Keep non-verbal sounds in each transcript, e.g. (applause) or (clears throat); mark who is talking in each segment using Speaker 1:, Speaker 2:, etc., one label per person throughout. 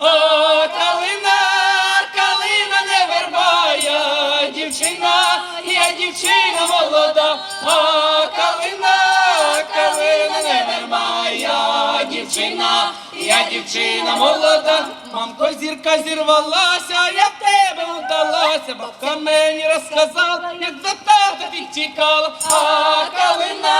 Speaker 1: О, калина, калина не верба, дівчина, я дівчина молода. О, калина, калина не верба, дівчина, я дівчина молода. Мамко, зірка зірвалася, я в тебе вдалася, бабка мені розказала, як за тата ти. А калина,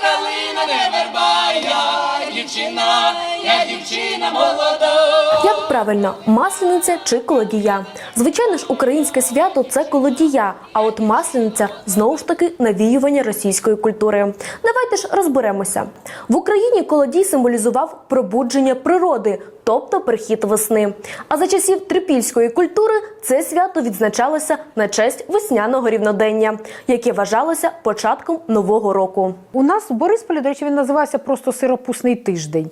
Speaker 1: калина не верба, я дівчина, я дівчина молода.
Speaker 2: Як правильно, маслениця чи колодія? Звичайно ж, українське свято це колодія, а от маслениця знову ж таки навіювання російської культури. Давайте ж розберемося. В Україні колодій символізував пробудження природи, тобто прихід весни. А за часів трипільської культури це свято відзначалося на честь весняного рівнодення, яке вважалося початком нового року.
Speaker 3: У нас в Борисполі, до речі, він називався просто сиропусний тиждень.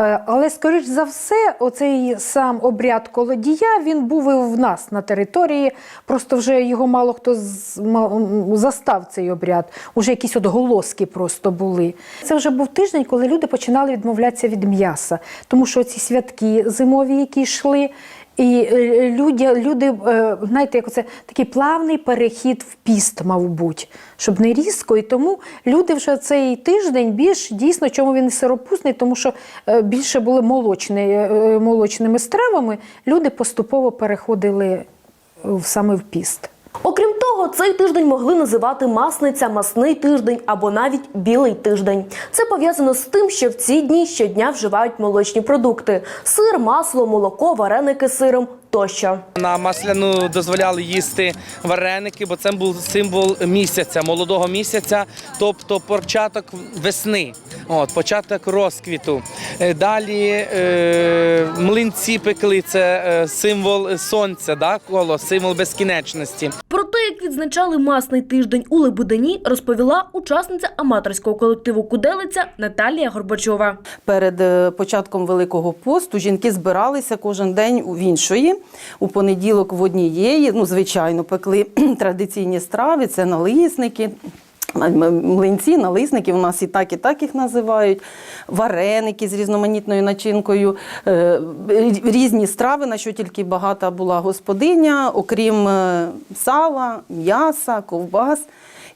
Speaker 3: Е, Але, скоріш за все, оцей сам обряд колодія він був і в нас на території. Просто вже його мало хто застав цей обряд. Уже якісь от голоски просто були. Це вже був тиждень, коли люди починали відмовлятися від м'яса, тому що ці святки зимові, які йшли. І е, люди, люди е, знаєте, як це такий плавний перехід в піст, мав бути, щоб не різко. І тому люди вже цей тиждень більш дійсно, чому він сиропусний, тому що е, більше були молочні, молочними стравами. Люди поступово переходили саме в піст.
Speaker 2: Окрім того, цей тиждень могли називати масниця, масний тиждень або навіть білий тиждень. Це пов'язано з тим, що в ці дні щодня вживають молочні продукти: сир, масло, молоко, вареники з сиром тощо.
Speaker 1: На масляну дозволяли їсти вареники, бо це був символ місяця, молодого місяця, тобто початок весни, от, початок розквіту. Е, Далі е, млинці пекли, це е, символ сонця, да, коло, символ безкінечності.
Speaker 2: Відзначали масний тиждень у Лебедині, розповіла учасниця аматорського колективу Куделиця Наталія Горбачова.
Speaker 4: Перед е, початком Великого посту жінки збиралися кожен день в іншої. У понеділок в однієї, ну, звичайно, пекли (clears throat) традиційні страви, це налисники. Млинці, налисники, у нас і так, і так їх називають, вареники з різноманітною начинкою, е, різні страви, на що тільки багата була господиня, окрім е, сала, м'яса, ковбас.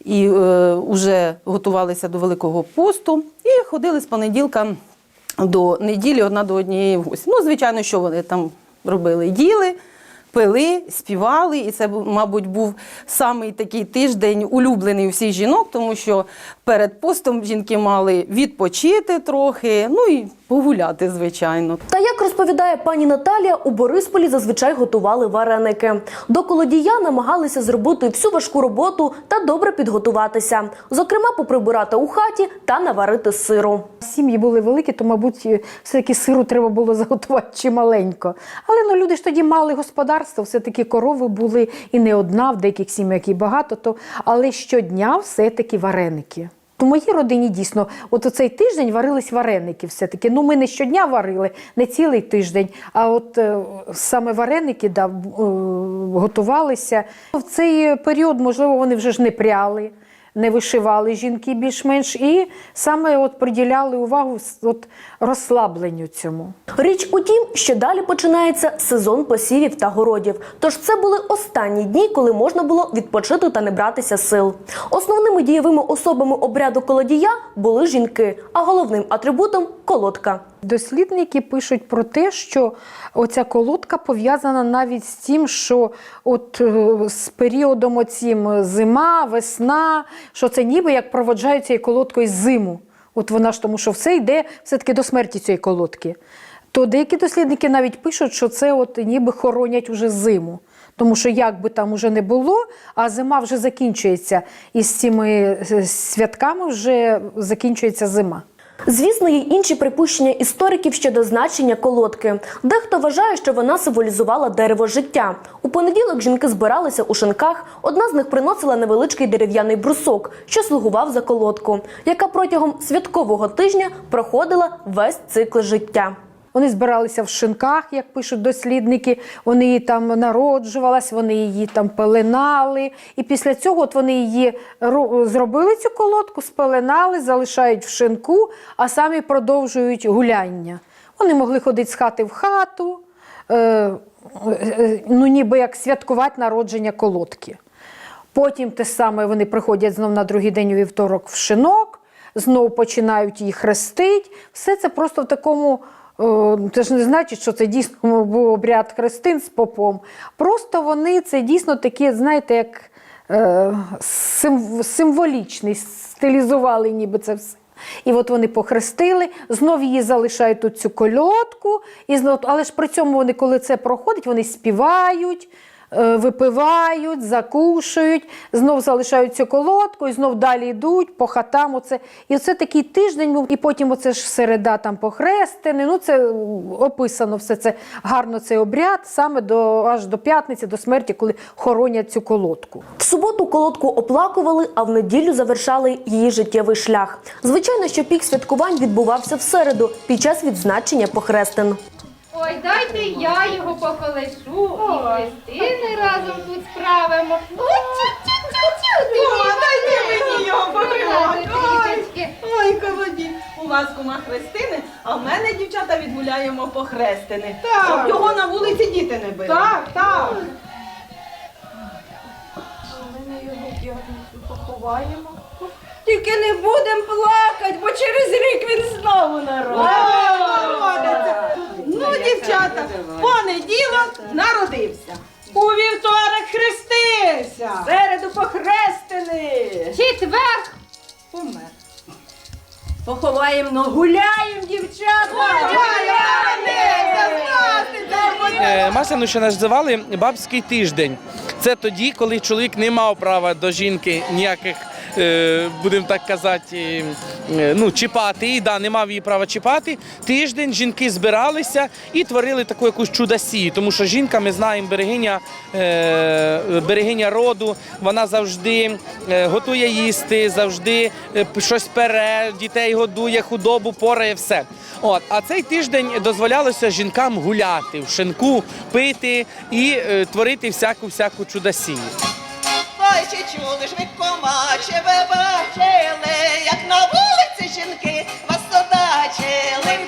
Speaker 4: І е, вже готувалися до Великого посту і ходили з понеділка до неділі одна до однієї в гості. Ну, звичайно, що вони там робили? Їли, пили, співали. І це, мабуть, був самий такий тиждень улюблений у всіх жінок, тому що перед постом жінки мали відпочити трохи, ну і погуляти, звичайно.
Speaker 2: Та як розповідає пані Наталія, у Борисполі зазвичай готували вареники. До колодія намагалися зробити всю важку роботу та добре підготуватися, зокрема, поприбирати у хаті та наварити сиру.
Speaker 3: Сім'ї були великі, то, мабуть, все-таки сиру треба було (laughs) заготувати чималенько. Але ну, люди ж тоді мали господарство, все-таки корови були і не одна, в деяких сім'ях і багато, то, але щодня все-таки вареники. У моїй родині дійсно, от цей тиждень варились вареники все-таки. Ну, ми не щодня варили, не цілий тиждень, а от е, саме вареники да, е, готувалися. В цей період, можливо, вони вже ж не пряли не вишивали жінки більш-менш, і саме от приділяли увагу от розслабленню цьому.
Speaker 2: Річ у тім, що далі починається сезон посівів та городів. Тож це були останні дні, коли можна було відпочити та не братися сил. Основними дієвими особами обряду колодія були жінки, а головним атрибутом колодка.
Speaker 3: Дослідники пишуть про те, що оця колодка пов'язана навіть з тим, що от е, з періодом оцім зима, весна, що це ніби як проводжають цією колодкою зиму. От вона ж тому, що все йде все-таки до смерті цієї колодки. То деякі дослідники навіть пишуть, що це от ніби хоронять уже зиму. Тому що як би там уже не було, а зима вже закінчується. І з цими е, святками вже закінчується зима.
Speaker 2: Звісно, є інші припущення істориків щодо значення колодки. Дехто вважає, що вона символізувала дерево життя. У понеділок жінки збиралися у шинках. Одна з них приносила невеличкий дерев'яний брусок, що слугував за колодку, яка протягом святкового тижня проходила весь цикл життя.
Speaker 3: Вони збиралися в шинках, як пишуть дослідники. Вони її там народжувалась, вони її там пеленали. І після цього от вони її зробили цю колодку, спеленали, залишають в шинку, а самі продовжують гуляння. Вони могли ходити з хати в хату. е, е, ну, ніби як святкувати народження колодки. Потім те саме вони приходять знов на другий день у вівторок в шинок, знову починають її хрестить. Все це просто в такому. Це ж не значить, що це дійсно (laughs) був обряд хрестин з попом. Просто вони це дійсно такі, знаєте, як е, сим, символічний, стилізували ніби це все. І от вони похрестили, знов її залишають тут цю кольотку, і знов, але ж при цьому вони, коли це проходить, вони співають, випивають, закушують, знов залишають цю колодку, і знов далі йдуть по хатам. Оце. І це такий тиждень був, і потім оце ж середа там похрестини. Ну, це описано все це гарно, цей обряд, саме до, аж до п'ятниці, до смерті, коли хоронять цю колодку.
Speaker 2: В суботу колодку оплакували, а в неділю завершали її життєвий шлях. Звичайно, що пік святкувань відбувався в середу під час відзначення похрестин.
Speaker 5: Ой, дайте я його поколешу і Христини разом тут справимо. Ой, тю-тю-тю-тю,
Speaker 1: дайте мені його потримати.
Speaker 5: трішечки.
Speaker 6: Ой, колоді, у вас кума хрестини, а в мене дівчата відгуляємо по хрестини.
Speaker 1: Так.
Speaker 6: Щоб його на вулиці діти не били.
Speaker 1: Так, так. Ми на його поховаємо.
Speaker 6: Тільки не будемо плакати, бо через рік він знову народиться. Ну, дівчата, понеділок народився.
Speaker 1: У вівторок хрестився.
Speaker 6: Середу похрестини.
Speaker 5: Четвер.
Speaker 6: Помер. Поховаємо, ну гуляємо, дівчата.
Speaker 7: Е, Масляну ще називали бабський тиждень. Це тоді, коли чоловік не мав права до жінки ніяких, будемо так казати, е, ну, чіпати. І да, не мав її права чіпати. Тиждень жінки збиралися і творили таку якусь чудосію. Тому що жінка, ми знаємо, берегиня, е, берегиня роду, вона завжди е, готує їсти, завжди е, щось пере, дітей годує, худобу, порає, все. От, а цей тиждень дозволялося жінкам гуляти в шинку, пити і е, творити всяку всяку чудосію.
Speaker 8: Ой, чули ж ви кома, ви бачили, як на вулиці жінки вас судачили,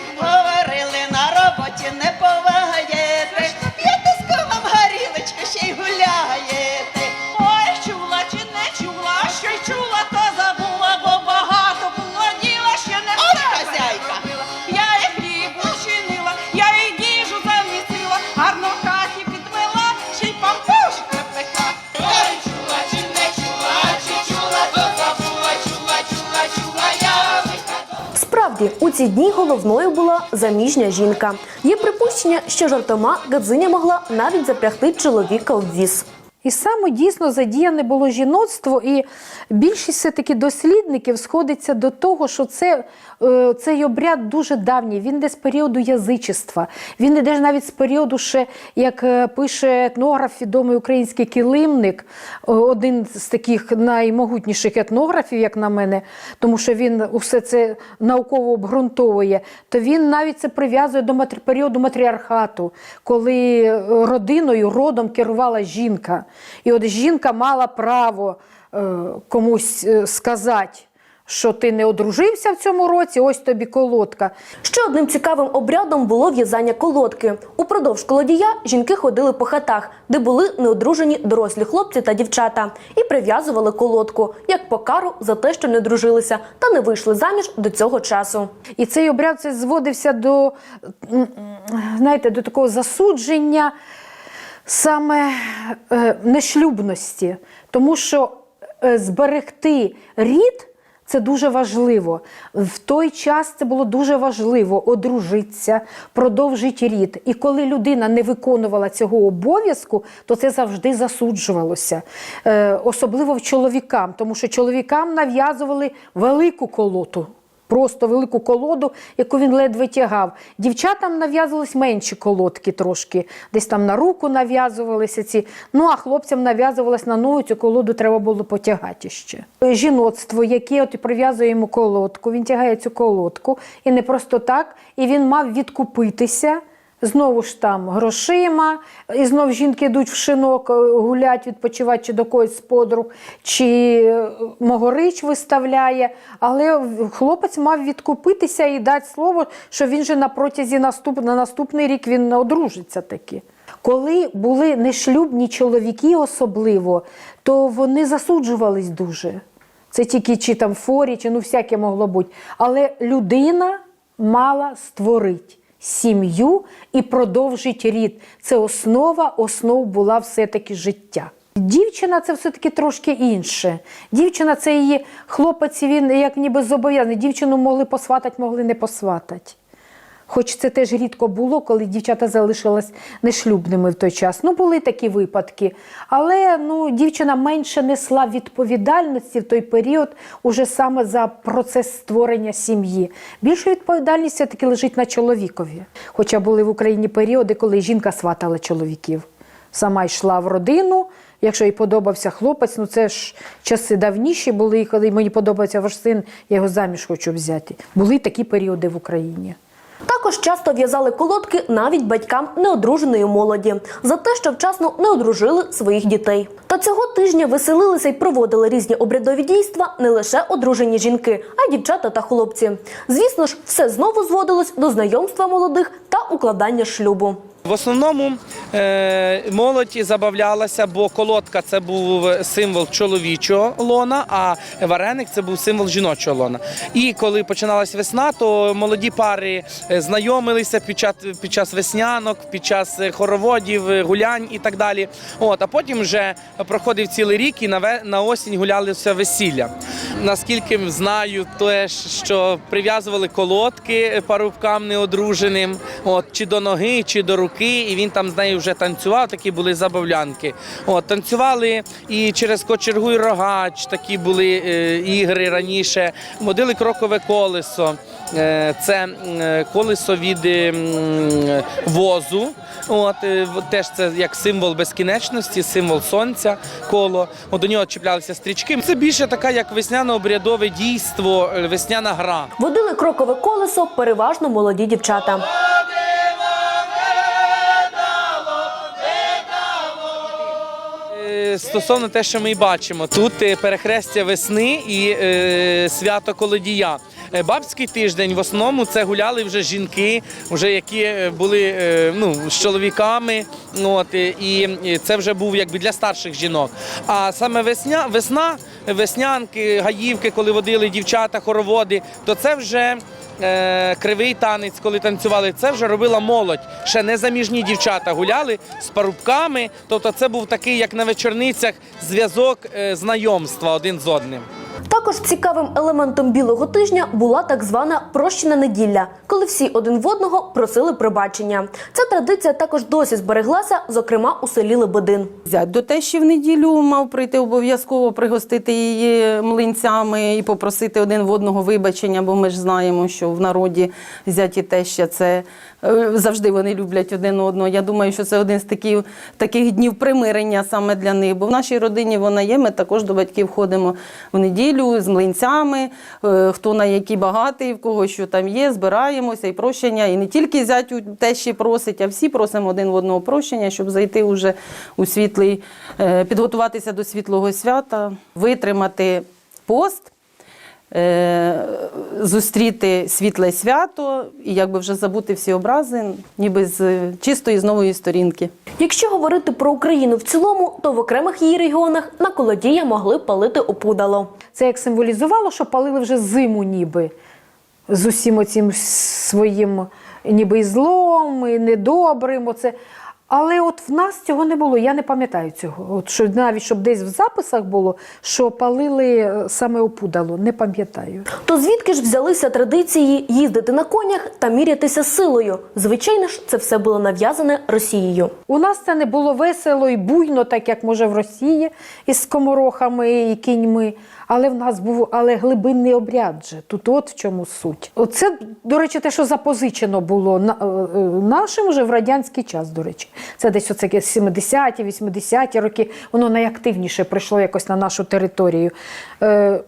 Speaker 2: ці дні головною була заміжня жінка. Є припущення, що жартома Гадзиня могла навіть запрягти чоловіка в віз.
Speaker 3: І саме дійсно задіяне було жіноцтво, і більшість все-таки дослідників сходиться до того, що це, е, цей обряд дуже давній. Він йде з періоду язичества. Він йде навіть з періоду, ще, як е, пише етнограф, відомий український килимник, е, один з таких наймогутніших етнографів, як на мене, тому що він усе це науково обґрунтовує, то він навіть це прив'язує до періоду матріархату, коли родиною, родом керувала жінка. І от жінка мала право комусь е, сказати, що ти не одружився в цьому році, ось тобі колодка.
Speaker 2: Ще одним цікавим обрядом було в'язання колодки. Упродовж колодія жінки ходили по хатах, де були неодружені дорослі хлопці та дівчата, і прив'язували колодку як покару за те, що не дружилися та не вийшли заміж до цього часу.
Speaker 3: І цей обряд це зводився до, знаєте, до такого засудження саме е, нешлюбності, тому що е, зберегти рід. Це дуже важливо. В той час це було дуже важливо одружитися, продовжити рід. І коли людина не виконувала цього обов'язку, то це завжди засуджувалося. Е, особливо в чоловікам, тому що чоловікам нав'язували велику колоту. Просто велику колоду, яку він ледве тягав. Дівчатам нав'язувались менші колодки трошки, десь там на руку нав'язувалися ці. Ну а хлопцям нав'язувалась на ногу, цю колоду треба було потягати ще. Жіноцтво, яке от прив'язує йому колодку, він тягає цю колодку, і не просто так, і він мав відкупитися Знову ж там грошима, і знову жінки йдуть в шинок, е, гулять, відпочивати чи до когось з подруг, чи е, могорич виставляє. Але хлопець мав відкупитися і дати слово, що він же на протязі наступ, на наступний рік він одружиться таки. Коли були нешлюбні чоловіки особливо, то вони засуджувались дуже. Це тільки чи там форі, чи ну всяке могло бути. Але людина мала створити сім'ю і продовжить рід. Це основа, основ була все-таки життя. Дівчина це все-таки трошки інше. Дівчина це її хлопець, він як ніби зобов'язаний. Дівчину могли посватати, могли не посватати. Хоч це теж рідко було, коли дівчата залишились нешлюбними в той час. Ну, були такі випадки. Але ну, дівчина менше несла відповідальності в той період уже саме за процес створення сім'ї. Більша відповідальність все-таки лежить на чоловікові. Хоча були в Україні періоди, коли жінка сватала чоловіків. Сама йшла в родину. Якщо їй подобався хлопець, ну це ж часи давніші були, коли мені подобається ваш син, я його заміж хочу взяти. Були такі періоди в Україні.
Speaker 2: Також часто в'язали колодки навіть батькам неодруженої молоді за те, що вчасно не одружили своїх дітей. Та цього тижня веселилися й проводили різні обрядові дійства не лише одружені жінки, а й дівчата та хлопці. Звісно ж, все знову зводилось до знайомства молодих та укладання шлюбу.
Speaker 7: В основному е, молодь забавлялася, бо колодка це був символ чоловічого лона, а вареник це був символ жіночого лона. І коли починалась весна, то молоді пари е, знайомилися під час, під час веснянок, під час е, хороводів, гулянь і так далі. От, а потім вже проходив цілий рік і на, на осінь гулялися весілля. Наскільки знаю, теж, що прив'язували колодки парубкам неодруженим, от, чи до ноги, чи до руки, і він там з нею вже танцював, такі були забавлянки. От, танцювали і через кочергу і рогач, такі були е, ігри раніше. Водили крокове колесо. Е, Це е, колесо від е, возу. От, е, теж це як символ безкінечності, символ сонця, коло. От до нього чіплялися стрічки. Це більше така, як весняно-обрядове дійство, е, весняна гра.
Speaker 2: Водили крокове колесо переважно молоді дівчата.
Speaker 7: Стосовно те, що ми бачимо, тут е, перехрестя весни і е, свято колодія. Е, Бабський тиждень в основному це гуляли вже жінки, вже які були ну, з чоловіками. От, і це вже був якби для старших жінок. А саме весня, весна, веснянки, гаївки, коли водили дівчата, хороводи, то це вже. Кривий танець, коли танцювали, це вже робила молодь. Ще незаміжні дівчата гуляли з парубками. Тобто, це був такий, як на вечорницях, зв'язок е, знайомства один з одним.
Speaker 2: Також цікавим елементом білого тижня була так звана прощена неділя, коли всі один в одного просили пробачення. Ця традиція також досі збереглася, зокрема у селі Лебедин.
Speaker 4: До тещі в неділю мав прийти обов'язково пригостити її млинцями і попросити один в одного вибачення, бо ми ж знаємо, що в народі зять і теща це е, завжди вони люблять один одного. Я думаю, що це один з таких, таких днів примирення саме для них. Бо в нашій родині вона є. Ми також до батьків ходимо в неділю з млинцями, е, хто на які багатий, в кого що там є, збираємося і прощення. І не тільки зятю те тещі просить, а всі просимо один в одного прощення, щоб зайти уже у світлий, е, підготуватися до світлого свята, витримати пост. Е, Зустріти світле свято і якби вже забути всі образи, ніби з чистої з нової сторінки.
Speaker 2: Якщо говорити про Україну в цілому, то в окремих її регіонах на колодія могли палити опудало.
Speaker 3: Це як символізувало, що палили вже зиму ніби з усім оцим своїм ніби і злом, і недобрим. Оце. Але от в нас цього не було, я не пам'ятаю цього. От що навіть щоб десь в записах було, що палили е, саме опудало, не пам'ятаю.
Speaker 2: То звідки ж взялися традиції їздити на конях та мірятися силою? Звичайно ж, це все було нав'язане Росією.
Speaker 3: У нас це не було весело і буйно, так як може в Росії із скоморохами і кіньми. Але в нас був але глибинний обряд же. Тут от в чому суть. Оце, до речі, те, що запозичено було е, е, нашим вже в радянський час, до речі. Це десь оце 70-ті, 80-ті роки. Воно найактивніше прийшло якось на нашу територію. Е,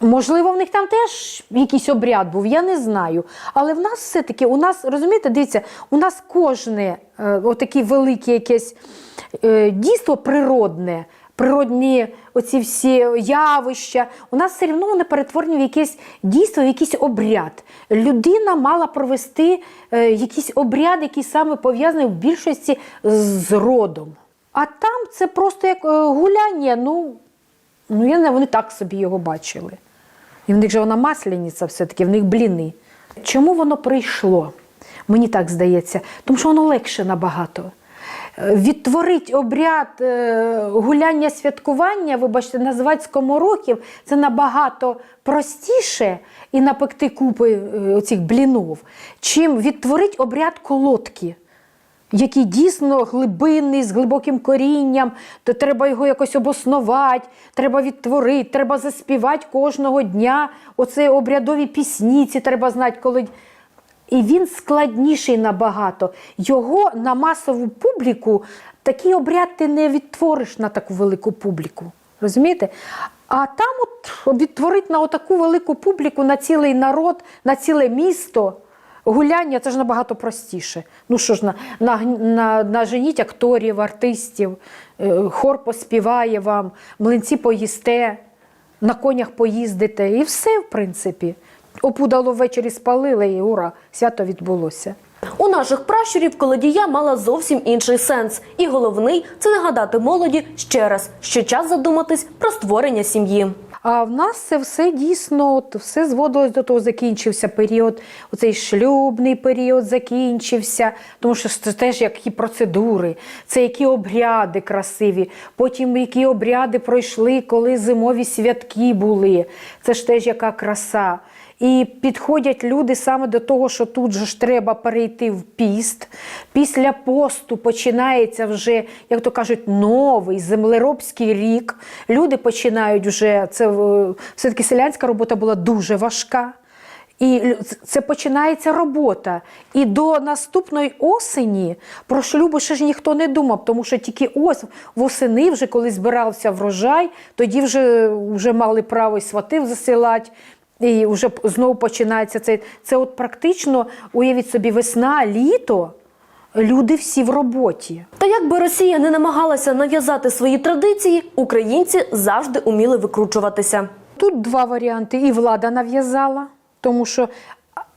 Speaker 3: Можливо, в них там теж якийсь обряд був, я не знаю. Але в нас все-таки, у нас, розумієте, дивіться, у нас кожне е, отаке велике якесь е, дійство природне, природні оці всі явища, у нас все одно вони перетворені в якесь дійство, в якийсь обряд. Людина мала провести е, якийсь обряд, який саме пов'язаний в більшості з родом. А там це просто як е, гуляння. Ну, ну я не вони так собі його бачили. І в них же вона масляниця все-таки, в них бліни. Чому воно прийшло? Мені так здається, тому що воно легше набагато. Відтворить обряд е, гуляння святкування, вибачте, називати скомороків, це набагато простіше і напекти купи е, оцих блінов, чим відтворить обряд колодки який дійсно глибинний, з глибоким корінням, то треба його якось обоснувати, треба відтворити, треба заспівати кожного дня. Оце обрядові пісні, ці треба знати, коли. І він складніший набагато. Його на масову публіку такий обряд ти не відтвориш на таку велику публіку. Розумієте? А там от відтворити на таку велику публіку, на цілий народ, на ціле місто. Гуляння це ж набагато простіше. Ну що ж, на, на, на, наженіть акторів, артистів, е, хор поспіває вам, млинці поїсте, на конях поїздите, і все, в принципі. Опудало ввечері спалили, і ура, свято відбулося.
Speaker 2: У наших пращурів колодія мала зовсім інший сенс, і головний це нагадати молоді ще раз, що час задуматись про створення сім'ї.
Speaker 3: А в нас це все дійсно, все зводилось до того, закінчився період, оцей шлюбний період закінчився, тому що це теж які процедури, це які обряди красиві, потім які обряди пройшли, коли зимові святки були. Це ж теж яка краса. І підходять люди саме до того, що тут же ж треба перейти в піст. Після посту починається вже, як то кажуть, новий землеробський рік. Люди починають вже, це е, все-таки селянська робота була дуже важка. І це починається робота. І до наступної осені про шлюби ще ж ніхто не думав, тому що тільки ось восени, вже коли збирався врожай, тоді вже, вже мали право і сватив засилати. І вже знову починається це. Це от практично, уявіть собі, весна, літо, люди всі в роботі.
Speaker 2: Та як би Росія не намагалася нав'язати свої традиції, українці завжди уміли викручуватися.
Speaker 3: Тут два варіанти. І влада нав'язала, тому що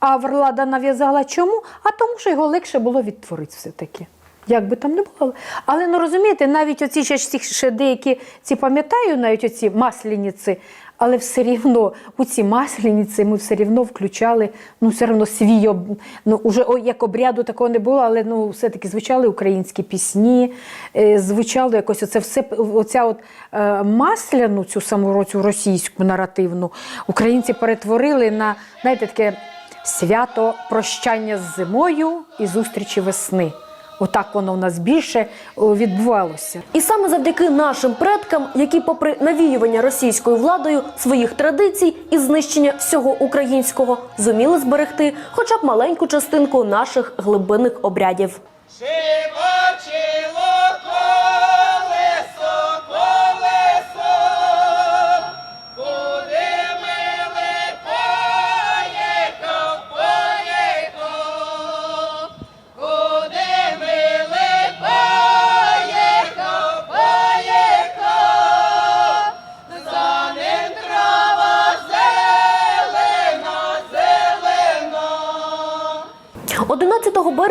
Speaker 3: а влада нав'язала чому? А тому, що його легше було відтворити все-таки. Як би там не було. Але ну розумієте, навіть оці ще, ще деякі ці пам'ятаю, навіть оці масляниці, але все рівно у ці масляниці ми все рівно включали ну, все рівно свій об... ну, уже як обряду такого не було, але ну, все-таки звучали українські пісні, е, звучало якось оце все, оця от е, масляну цю саму цю російську наративну українці перетворили на знаєте, таке свято прощання з зимою і зустрічі весни. Отак воно в нас більше відбувалося.
Speaker 2: І саме завдяки нашим предкам, які, попри навіювання російською владою своїх традицій і знищення всього українського, зуміли зберегти хоча б маленьку частинку наших глибинних обрядів.
Speaker 1: Шибачило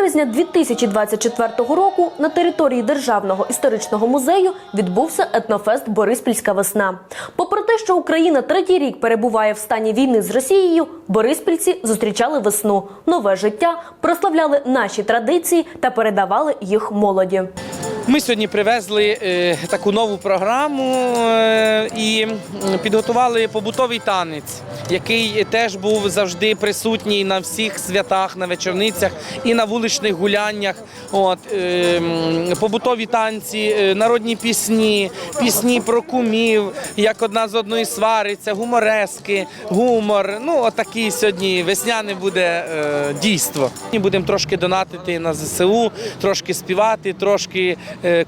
Speaker 2: березня 2024 року на території Державного історичного музею відбувся етнофест Бориспільська весна. Попри те, що Україна третій рік перебуває в стані війни з Росією, бориспільці зустрічали весну, нове життя, прославляли наші традиції та передавали їх молоді.
Speaker 7: Ми сьогодні привезли е, таку нову програму е, і підготували побутовий танець, який теж був завжди присутній на всіх святах, на вечорницях і на вуличних гуляннях. От, е, побутові танці, народні пісні, пісні про кумів, як одна з одної свариться, гуморески, гумор. Ну, отакий сьогодні весняне буде дійство. Будемо трошки донатити на ЗСУ, трошки співати, трошки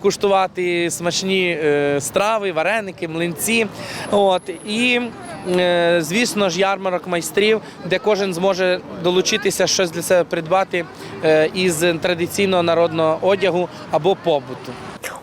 Speaker 7: куштувати смачні е, страви, вареники, млинці. От і е, звісно ж, ярмарок майстрів, де кожен зможе долучитися щось для себе придбати е, із традиційного народного одягу або побуту.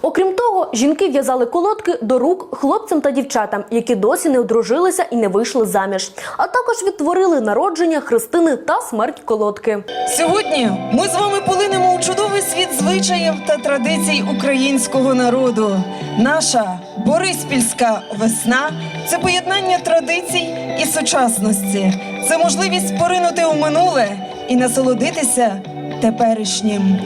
Speaker 2: Окрім того, жінки в'язали колодки до рук хлопцям та дівчатам, які досі не одружилися і не вийшли заміж, а також відтворили народження, хрестини та смерть колодки.
Speaker 9: Сьогодні ми з вами полинемо у чудовий світ звичаїв та традицій українського народу. Наша Бориспільська весна це поєднання традицій і сучасності. Це можливість поринути у минуле і насолодитися теперішнім.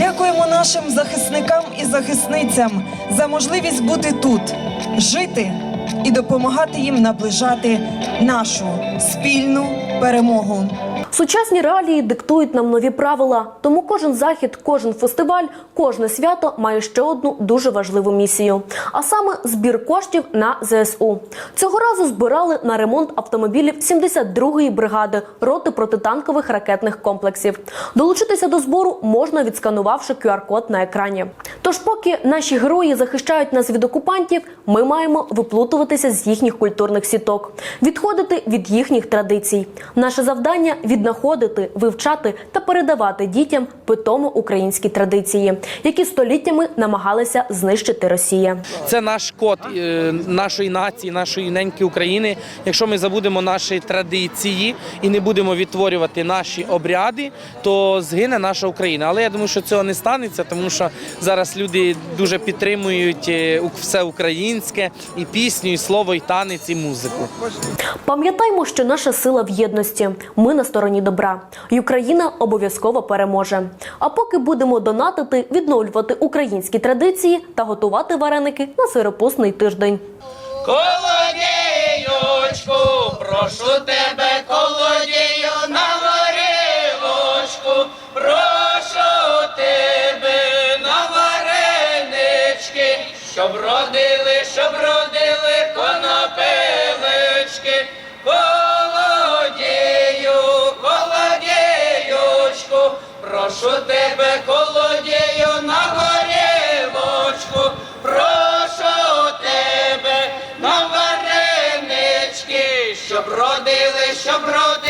Speaker 9: Дякуємо нашим захисникам і захисницям за можливість бути тут, жити і допомагати їм наближати нашу спільну перемогу.
Speaker 2: Сучасні реалії диктують нам нові правила, тому кожен захід, кожен фестиваль, кожне свято має ще одну дуже важливу місію, а саме збір коштів на ЗСУ. Цього разу збирали на ремонт автомобілів 72-ї бригади роти протитанкових ракетних комплексів. Долучитися до збору можна відсканувавши QR-код на екрані. Тож, поки наші герої захищають нас від окупантів, ми маємо виплутуватися з їхніх культурних сіток, відходити від їхніх традицій. Наше завдання віднаходити, вивчати та передавати дітям питому українські традиції, які століттями намагалися знищити Росія.
Speaker 7: Це наш код е, нашої нації, нашої неньки України. Якщо ми забудемо наші традиції і не будемо відтворювати наші обряди, то згине наша Україна. Але я думаю, що цього не станеться, тому що зараз люди дуже підтримують е, все українське і пісню, і слово, і танець, і музику.
Speaker 2: Пам'ятаймо, що наша сила в єдності. Ми на стороні добра. І Україна обов'язково переможе. А поки будемо донатити, відновлювати українські традиції та готувати вареники на сиропусний тиждень.
Speaker 1: Колодіючку, прошу тебе, колодію прошу тебе, колодію на горілочку, прошу тебе на варенички, щоб родили, щоб родили.